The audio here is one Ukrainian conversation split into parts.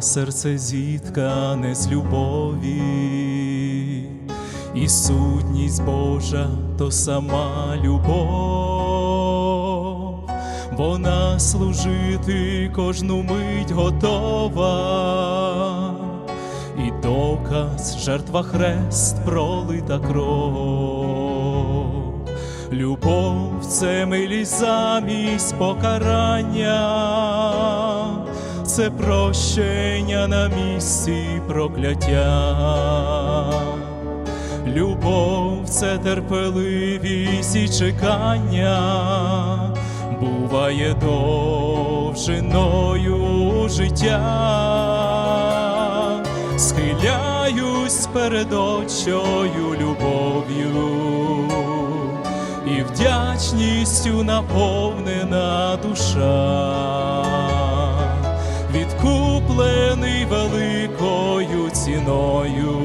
серце зіткане з любові, і сутність Божа то сама любов, вона служити кожну мить готова, і доказ жертва хрест пролита кров. Любов це милість замість покарання, це прощення на місці прокляття. Любов це терпеливість і чекання, буває довжиною життя. Схиляюсь перед очою любов'ю і вдячністю наповнена душа, ціною,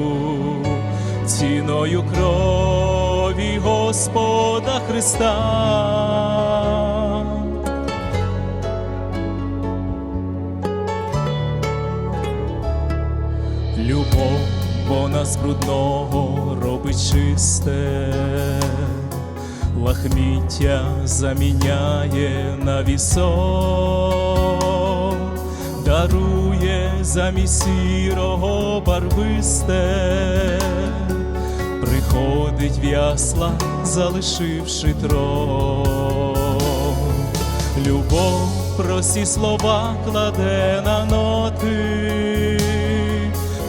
ціною крові Господа Христа. Любов, вона з брудного робить чисте, лахміття заміняє на вісок, дарує замість сірого барвисте, приходить в ясла, залишивши трон. Любов прості слова кладе на ноти,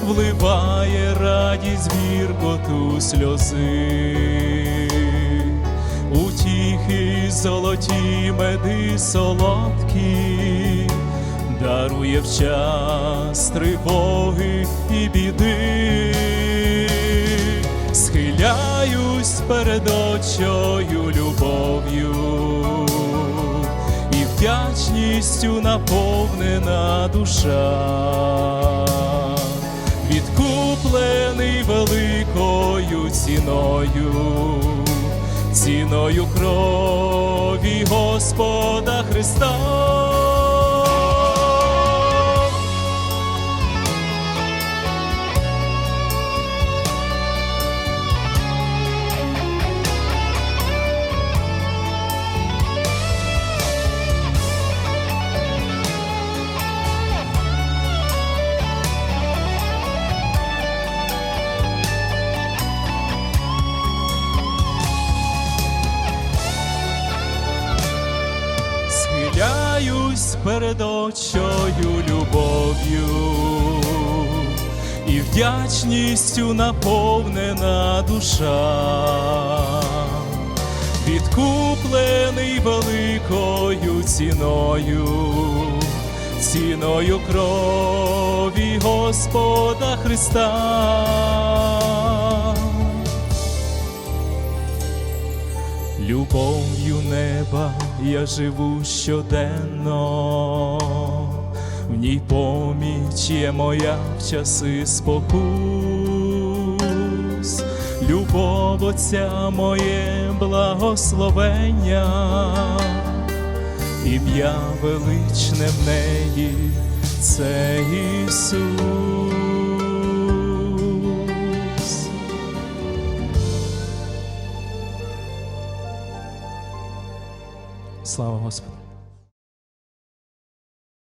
вливає радість, гіркоту сльози, утіхи золоті меди солодкі, дарує в час тривоги і біди. Схиляюсь перед очою любов'ю і вдячністю наповнена душа, відкуплений великою ціною, ціною крові Господа Христа. Схиляюсь перед очою любов'ю і вдячністю наповнена душа, відкуплений великою ціною, ціною крові Господа Христа. Любов'ю неба я живу щоденно, в ній поміч є моя в часи спокус, любов Отця моє благословення, ім'я величне в неї це Ісус. Слава Господу!